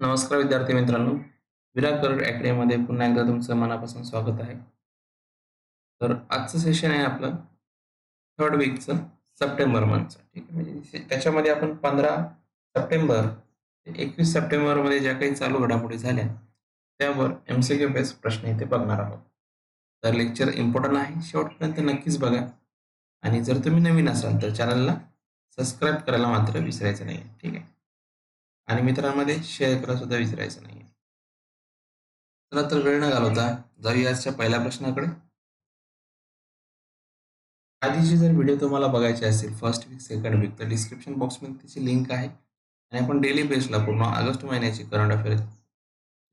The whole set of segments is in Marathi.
नमस्कार विद्यार्थी मित्रांनो. विराट करोड अकॅडमीमध्ये पुन्हा एकदा तुमचं मनापासून स्वागत आहे. तर आजचं सेशन आहे आपलं थर्ड वीकचं सप्टेंबर मंथचं ठीक आहे? म्हणजे त्याच्यामध्ये आपण पंधरा सप्टेंबर ते एकवीस सप्टेंबरमध्ये ज्या काही चालू घडामोडी झाल्या त्यावर एम सी क्यू बेस प्रश्न इथे बघणार आहोत. तर लेक्चर इम्पॉर्टंट आहे शेवटपर्यंत नक्कीच बघा. आणि जर तुम्ही नवीन असाल तर चॅनलला सबस्क्राईब करायला मात्र विसरायचं नाही ठीक आहे? आणि मित्रांमध्ये शेअर करायला सुद्धा विसरायचं नाही चला तर वेळ न घालवता जाऊया आजच्या पहिल्या प्रश्नाकडे. आधीची जर व्हिडिओ तुम्हाला बघायचे असेल फर्स्ट वीक सेकंड वीक तर डिस्क्रिप्शन बॉक्समध्ये त्याची लिंक आहे. आणि आपण डेली बेसला पूर्ण ऑगस्ट महिन्याची करंट अफेअर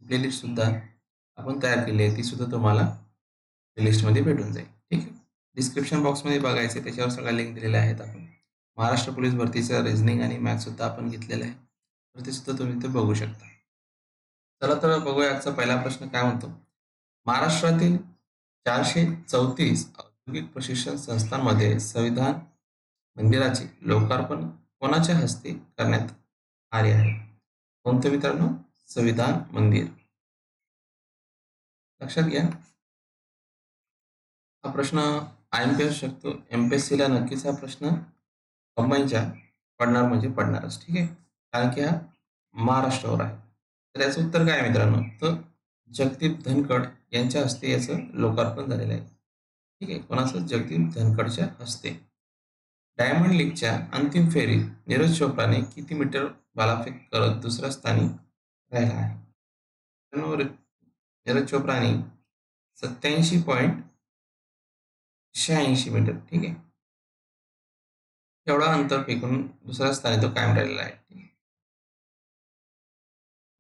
प्लेलिस्ट सुद्धा आपण तयार केली आहे ती सुद्धा तुम्हाला प्लेलिस्टमध्ये भेटून जाईल. ठीक आहे? डिस्क्रिप्शन बॉक्समध्ये बघायचे त्याच्यावर सगळ्या लिंक दिलेल्या आहेत. आपण महाराष्ट्र पोलीस भरतीचं रिझनिंग आणि मॅथ्स सुद्धा आपण घेतलेलं आहे. तर ते सुद्धा तुम्ही ते बघू शकता. चला तर बघूया आजचा पहिला प्रश्न काय म्हणतो? महाराष्ट्रातील चारशे चौतीस औद्योगिक प्रशिक्षण संस्थांमध्ये संविधान मंदिराचे लोकार्पण कोणाच्या हस्ते करण्यात आले आहे? कोणतं मित्रांनो? संविधान मंदिर. लक्षात घ्या. हा प्रश्न आय एम पी असू शकतो एम पी एस सीला नक्कीच हा प्रश्न कंबाईनच्या पडणार म्हणजे पडणारच ठीक आहे? कारण की हा महाराष्ट्रावर आहे. तर याचं उत्तर काय मित्रांनो? तर जगदीप धनखड यांच्या हस्ते याचं लोकार्पण झालेलं आहे. ठीक आहे? कोणाचं? जगदीप धनखडच्या हस्ते. डायमंड लीगच्या अंतिम फेरीत नीरज चोप्राने किती मीटर बालाफेक करत दुसऱ्या स्थानी राहिला आहे? नीरज चोप्राने सत्याऐंशी पॉईंट शहाऐंशी मीटर. ठीक आहे? एवढा अंतर फेकून दुसऱ्या स्थानी तो कायम राहिलेला आहे. ठीक आहे.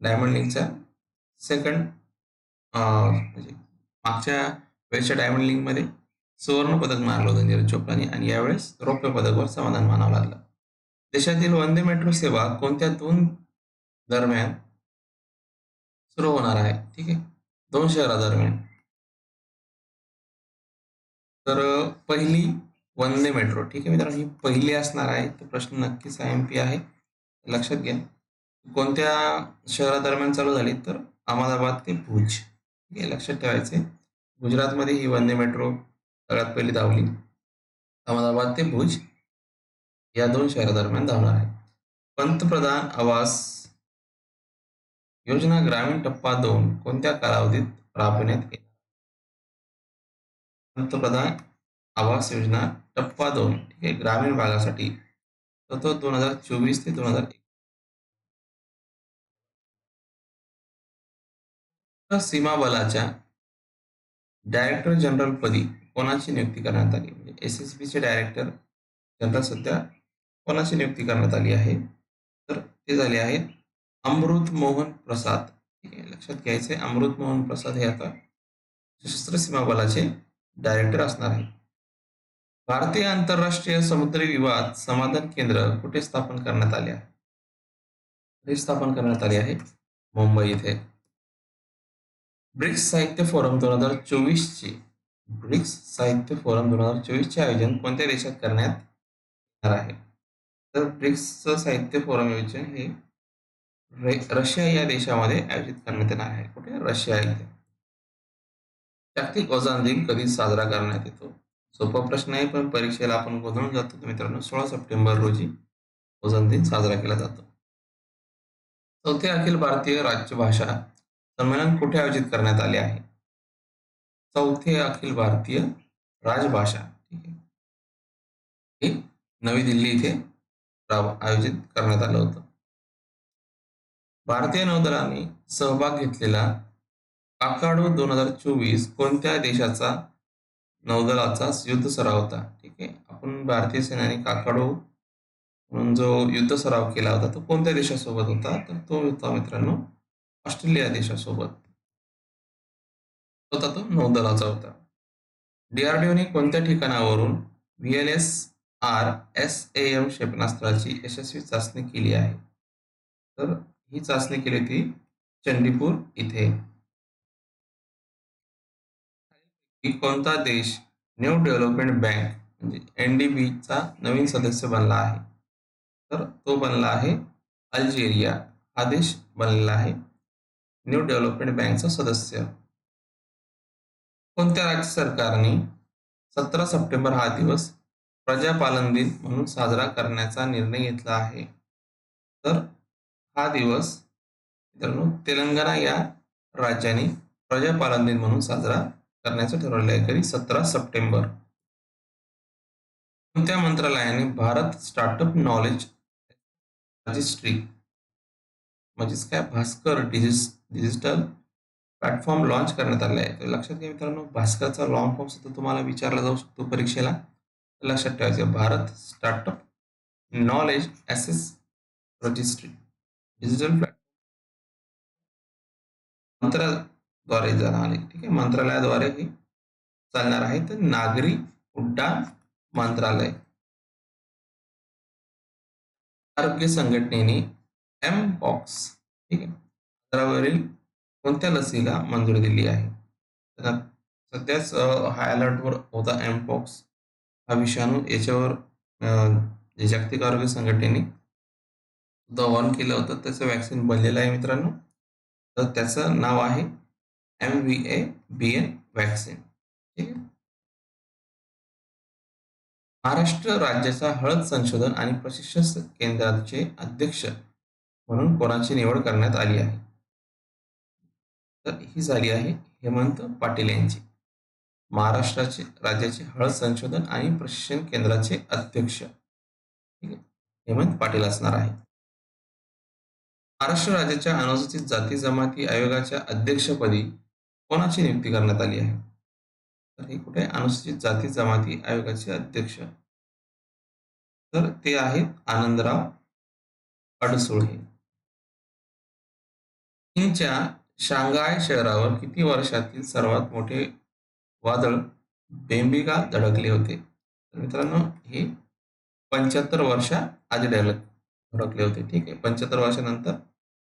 डायमंड लिंकचा सेकंड म्हणजे मागच्या वेळेच्या डायमंड लिंकमध्ये सुवर्ण पदक मारलं होतं नीरज चोप्राने आणि यावेळेस रौप्य पदकवर समाधान मानावं लागलं. देशातील वंदे मेट्रो सेवा कोणत्या दोन दरम्यान सुरू होणार आहे? ठीक आहे. दोन शहरादरम्यान तर पहिली वंदे मेट्रो. ठीक आहे मित्रांनो ही पहिली असणार आहे. तर प्रश्न नक्कीच आय एम पी आहे. लक्षात घ्या. कोणत्या शहरादरम्यान चालू झाली तर अहमदाबाद ते भुज हे लक्षात ठेवायचे. गुजरातमध्ये ही वंदे मेट्रो सगळ्यात पहिली धावली. अहमदाबाद ते भुज या दोन शहरादरम्यान धावणार आहे. पंतप्रधान आवास योजना ग्रामीण टप्पा दोन कोणत्या कालावधीत राबविण्यात येईल पंतप्रधान आवास योजना टप्पा दोन ठीक आहे ग्रामीण भागासाठी तर तो दोन हजार चोवीस ते दोन हजार सीमा बलाच्या डायरेक्टर जनरल पदी कोणाची नियुक्ती करण्यात आली? म्हणजे एस एस बीचे डायरेक्टर जनरल सध्या कोणाची नियुक्ती करण्यात आली आहे? तर ते झाले आहेत अमृत मोहन प्रसाद. लक्षात घ्यायचे अमृत मोहन प्रसाद हे आता सशस्त्र सीमा बलाचे डायरेक्टर असणार आहे भारतीय आंतरराष्ट्रीय समुद्री विवाद समाधान केंद्र कुठे स्थापन करण्यात आले आहे? हे स्थापन करण्यात आले आहे? मुंबई इथे. ब्रिक्स साहित्य फोरम दोन हजार चोवीसचे. ब्रिक्स साहित्य फोरम दोन हजार चोवीसचे आयोजन कोणत्या देशात करण्यात येणार आहे? तर ब्रिक्सचं साहित्य फोरम आयोजन हे रशिया या देशामध्ये आयोजित करण्यात येणार आहे. कुठे? रशिया इथे. जागतिक ओझोन दिन कधी साजरा करण्यात येतो? सोपा प्रश्न आहे पण परीक्षेला आपण गोंधळून जातो. तर मित्रांनो सोळा सप्टेंबर रोजी ओझोन दिन साजरा केला जातो. चौथे अखिल भारतीय राज्यभाषा संमेलन कुठे आयोजित करण्यात आले आहे? चौथे अखिल भारतीय राजभाषा ठीक आहे. हे नवी दिल्ली इथे आयोजित करण्यात आलं होतं. भारतीय नौदलाने सहभाग घेतलेला काकाडो दोन हजार चोवीस कोणत्या देशाचा नौदलाचा युद्ध सराव होता? ठीक आहे. आपण भारतीय सेनाने काकाडो म्हणून जो युद्ध सराव केला होता तो कोणत्या देशासोबत होता? तर तो होता मित्रांनो ऑस्ट्रेलिया देशासोबत. होता तो नौदलाचा होता. डीआरडीओने कोणत्या ठिकाणावरून V L S R S A M क्षेपणास्त्राची यशस्वी चाचणी केली आहे? तर ही चाचणी केली होती चंडीपूर इथे. कोणता देश न्यू डेव्हलपमेंट बँक म्हणजे एन डी बीचा नवीन सदस्य बनला आहे? तर तो बनला आहे अल्जेरिया. हा देश बनलेला आहे. न्यू डेव्हलपमेंट बँकचा सदस्य. कोणत्या राज्य सरकारने सतरा सप्टेंबर हा दिवस प्रजापालन दिन म्हणून साजरा करण्याचा निर्णय घेतला आहे? तर हा दिवस मित्रांनो तेलंगणा या राज्याने प्रजापालन दिन म्हणून साजरा करण्याचं ठरवलं आहे. कधी? सतरा सप्टेंबर. कोणत्या मंत्रालयाने भारत स्टार्टअप नॉलेज रजिस्ट्री म्हणजेच काय? भास्कर डिजिस डिजिटल प्लॅटफॉर्म लॉन्च करण्यात आले आहे तर लक्षात घ्या मित्रांनो भास्करचा लॉंग फॉर्म सुद्धा तुम्हाला विचारला जाऊ शकतो परीक्षेला. लक्षात ठेवायचं Bharat startup knowledge access registry digital platform मंत्राद्वारे जाणार ठीक आहे मंत्रालयाद्वारे हे चालणार आहे. तर नागरी उड्डाण मंत्रालय. आरोग्य संघटनेने एम बॉक्स ठीक आहे. स्तरावरील कोणत्या लसीला मंजुरी दिली आहे? सध्याच हाय अलर्टवर होता एमपॉक्स हा विषाणू याच्यावर जागतिक आरोग्य संघटनेने सुद्धा वॉर्न केलं होतं त्याचं वॅक्सिन बनलेलं आहे मित्रांनो. तर त्याचं नाव आहे M V A B N vaccine ठीक आहे? महाराष्ट्र राज्याच्या हळद संशोधन आणि प्रशिक्षण केंद्राचे अध्यक्ष म्हणून कोणाची निवड करण्यात आली आहे? तर ही झाली आहे हेमंत पाटील यांची. महाराष्ट्राचे राज्याचे हळद संशोधन आणि प्रशिक्षण केंद्राचे अध्यक्ष. हेमंत पाटील असणार आहे महाराष्ट्र राज्याच्या अनुसूचित जाती जमाती आयोगाच्या अध्यक्षपदी कोणाची नियुक्ती करण्यात आली आहे? तर हे कुठे? अनुसूचित जाती जमाती आयोगाचे अध्यक्ष. तर ते आहेत आनंदराव अडसुळे चीनच्या शांघाय शहरावर किती वर्षातील सर्वात मोठे वादळ बेंबिगा धडकले होते? तर मित्रांनो हे पंच्याहत्तर वर्षा आधी धडक धडकले होते. ठीक आहे. पंच्याहत्तर वर्षानंतर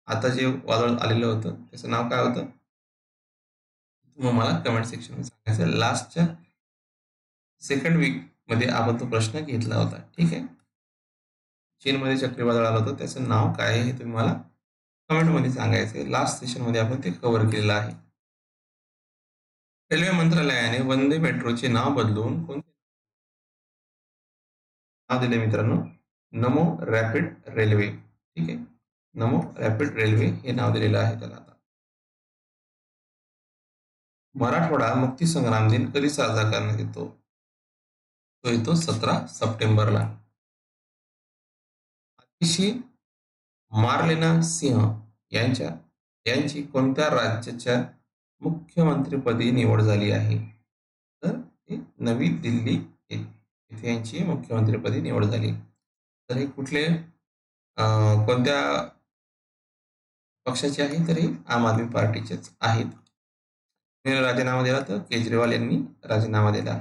आता जे वादळ आलेलं होतं त्याचं नाव काय होतं? तुम्ही मला कमेंट सेक्शनमध्ये सांगायचं लास्टच्या सेकंड वीकमध्ये आपण तो प्रश्न घेतला होता. ठीक आहे. चीनमध्ये चक्रीवादळ आलं होतं. त्याचं नाव काय आहे हे तुम्ही मला कमेंटमध्ये सांगायचं लास्ट सेशनमध्ये आपण ते कव्हर केलेलं आहे. रेल्वे मंत्रालयाने वंदे मेट्रोचे नाव बदलून कोणते नाव दिले मित्रांनो. Namo rapid railway. ठीक आहे? नमो रॅपिड रेल्वे हे नाव दिलेलं आहे त्याला आता. मराठवाडा मुक्ती संग्राम दिन कधी साजरा करण्यात येतो? तो येतो सतरा सप्टेंबरला. अतिशी मार्लेना सिंह यांच्या यांची कोणत्या राज्याच्या मुख्यमंत्रीपदी निवड झाली आहे? तर नवी दिल्ली येथे यांची मुख्यमंत्रीपदी निवड झाली. तर हे कुठले? कोणत्या पक्षाचे आहे? तर हे आम आदमी पार्टीचेच आहेत. राजीनामा दिला तर केजरीवाल यांनी राजीनामा दिला.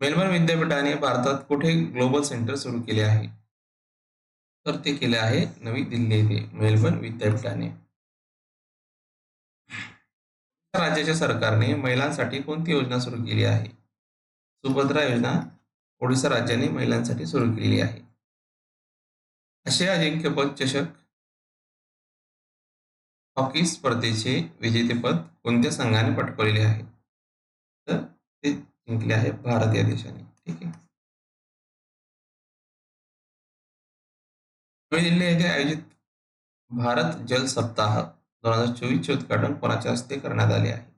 मेलबर्न विद्यापीठाने भारतात कुठे ग्लोबल सेंटर सुरू केले आहे? तर ते केले आहे नवी दिल्ली येथे मेलबर्न विद्यापीठाने. राज्याच्या सरकारने महिलांसाठी कोणती योजना सुरू केली आहे? सुभद्रा योजना ओडिसा राज्याने महिलांसाठी सुरू केलेली आहे. आशिया अजिंक्यपद चषक हॉकी स्पर्धेचे विजेतेपद कोणत्या संघाने पटकवलेले आहे? तर ते जिंकले आहे भारत या देशाने. ठीक आहे. नवी दिल्ली येथे आयोजित भारत जल सप्ताह दोन हजार चोवीसचे उद्घाटन कोणाच्या हस्ते करण्यात आले आहे?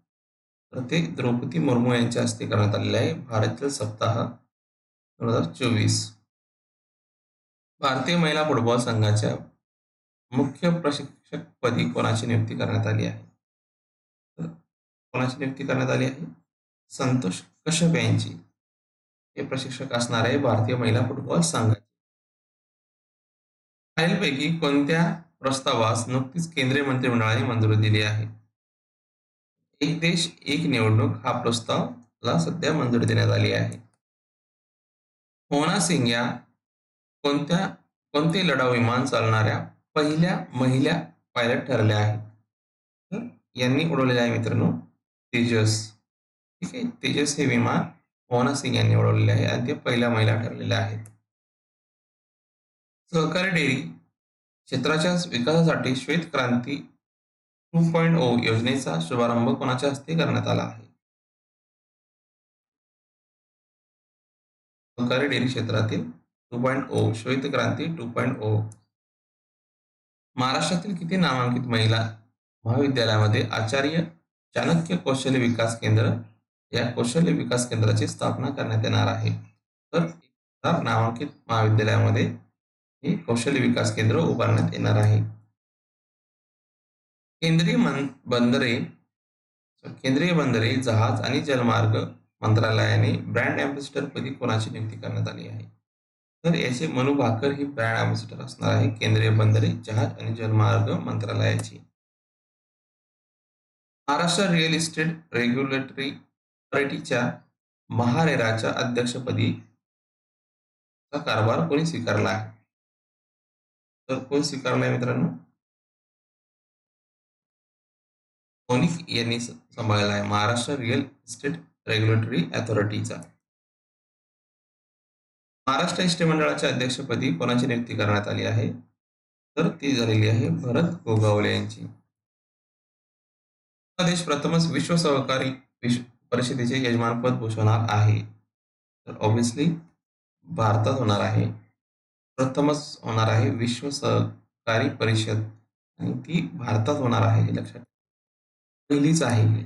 तर ते द्रौपदी मुर्मू यांच्या हस्ते करण्यात आलेले आहे भारत जल सप्ताह दोन हजार चोवीस. भारतीय महिला फुटबॉल संघाच्या मुख्य प्रशिक्षकपदी कोणाची नियुक्ती करण्यात आली आहे? तर कोणाची नियुक्ती करण्यात आली आहे? संतोष कश्यप यांची हे प्रशिक्षक असणार आहे भारतीय महिला फुटबॉल संघाचे. खालीलपैकी कोणत्या प्रस्तावास नुकतीच केंद्रीय मंत्रिमंडळाने मंजुरी दिली आहे? एक देश एक निवडणूक हा प्रस्तावला सध्या मंजुरी देण्यात आली आहे. मोहना सिंग या कोणत्या कोणते लढाऊ विमान चालणाऱ्या पहिल्या महिला पायलट ठरल्या आहेत? यांनी उडवलेल्या आहे मित्रांनो तेजस. ठीक आहे तेजस हे विमान मोहना सिंग यांनी उडवलेले आहे. आणि ते पहिल्या महिला ठरलेल्या आहेत. सहकारी डेअरी क्षेत्राच्या विकासासाठी श्वेत क्रांती टू पॉईंट ओ योजनेचा शुभारंभ कोणाच्या हस्ते करण्यात आला आहे? सहकारी डेअरी क्षेत्रातील टू पॉईंट ओ श्वेत क्रांती टू पॉईंट ओ. महाराष्ट्रातील किती नामांकित महिला महाविद्यालयामध्ये आचार्य चाणक्य कौशल्य विकास केंद्र या कौशल्य विकास केंद्राची स्थापना करण्यात येणार आहे. तर नामांकित महाविद्यालयामध्ये हे कौशल्य विकास केंद्र उभारण्यात येणार आहे. केंद्रीय बंदरे केंद्रीय बंदरे जहाज आणि जलमार्ग मंत्रालयाने ब्रँड अँबॅसिडर पदी कोणाची नियुक्ती करण्यात आली आहे? तर याचे मनु भाकर ही ब्रँड अँबॅसिडर असणार आहे केंद्रीय बंदरे जहाज आणि जलमार्ग मंत्रालयाची. महाराष्ट्र रिअल इस्टेट रेग्युलेटरी ऑथॉरिटीच्या महारेराच्या अध्यक्षपदी कारभार कोणी स्वीकारला आहे? तर कोण स्वीकारलाय मित्रांनो? मोनिक यांनी सांभाळला आहे? महाराष्ट्र रिअल इस्टेट रेग्युलेटरी अथॉरिटीचा. महाराष्ट्र इष्ट मंडळाच्या अध्यक्षपदी कोणाची नियुक्ती करण्यात आली आहे? तर ती झालेली आहे भरत गोगावले यांची. देश प्रथमच विश्व सहकारी विश्व परिषदेचे यजमानपद भूषवणार आहे. तर ऑब्विसली भारतात होणार आहे. प्रथमच होणार आहे विश्व सहकारी परिषद. आणि ती भारतात होणार आहे हे लक्षात पहिलीच आहे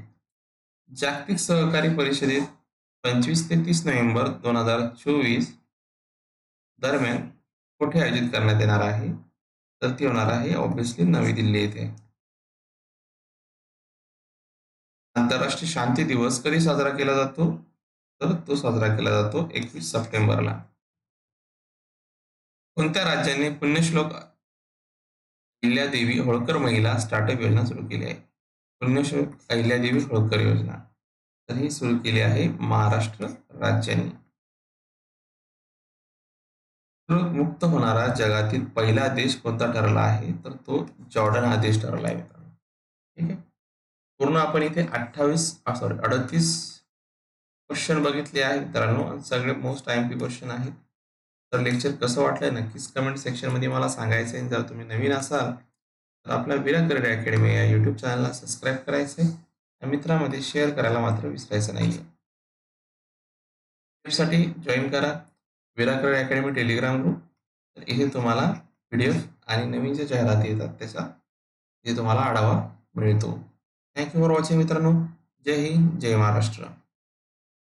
जागतिक सहकारी परिषदेत पंचवीस ते तीस नोव्हेंबर दोन हजार चोवीस दरम्यान कुठे आयोजित करण्यात येणार आहे? तर ती होणार आहे ऑब्विसली नवी दिल्ली येथे. आंतरराष्ट्रीय शांती दिवस कधी साजरा केला जातो? तर तो साजरा केला जातो एकवीस सप्टेंबरला. कोणत्या राज्याने पुण्यश्लोक अहिल्यादेवी होळकर महिला स्टार्टअप योजना सुरू केली आहे? पुण्यश्लोक अहिल्यादेवी होळकर योजना. तर ही सुरू केली आहे महाराष्ट्र राज्याने. मुक्त होणारा जगातील पहिला देश कोणता ठरला आहे? तर तो जॉर्डन हा देश ठरला आहे ठीक आहे? पूर्ण आपण इथे अठ्ठावीस सॉरी अडतीस क्वेश्चन बघितले आहे मित्रांनो सगळे most I M P question आहेत. तर लेक्चर कसं वाटलं नक्कीच कमेंट सेक्शनमध्ये मला सांगायचं आहे. जर तुम्ही नवीन असाल तर आपल्या विरा करिअर अकॅडमी या यूट्यूब चॅनलला सबस्क्राईब करायचं आहे. मित्रांमध्ये शेअर करायला मात्र विसरायचं नाही साठी जॉईन करा. Veera career academy telegram group तर इथे तुम्हाला व्हिडिओ आणि नवीन जे जाहिराती येतात त्याचा इथे तुम्हाला आढावा मिळतो. थँक्यू फॉर वॉचिंग मित्रांनो. जय हिंद जय महाराष्ट्र.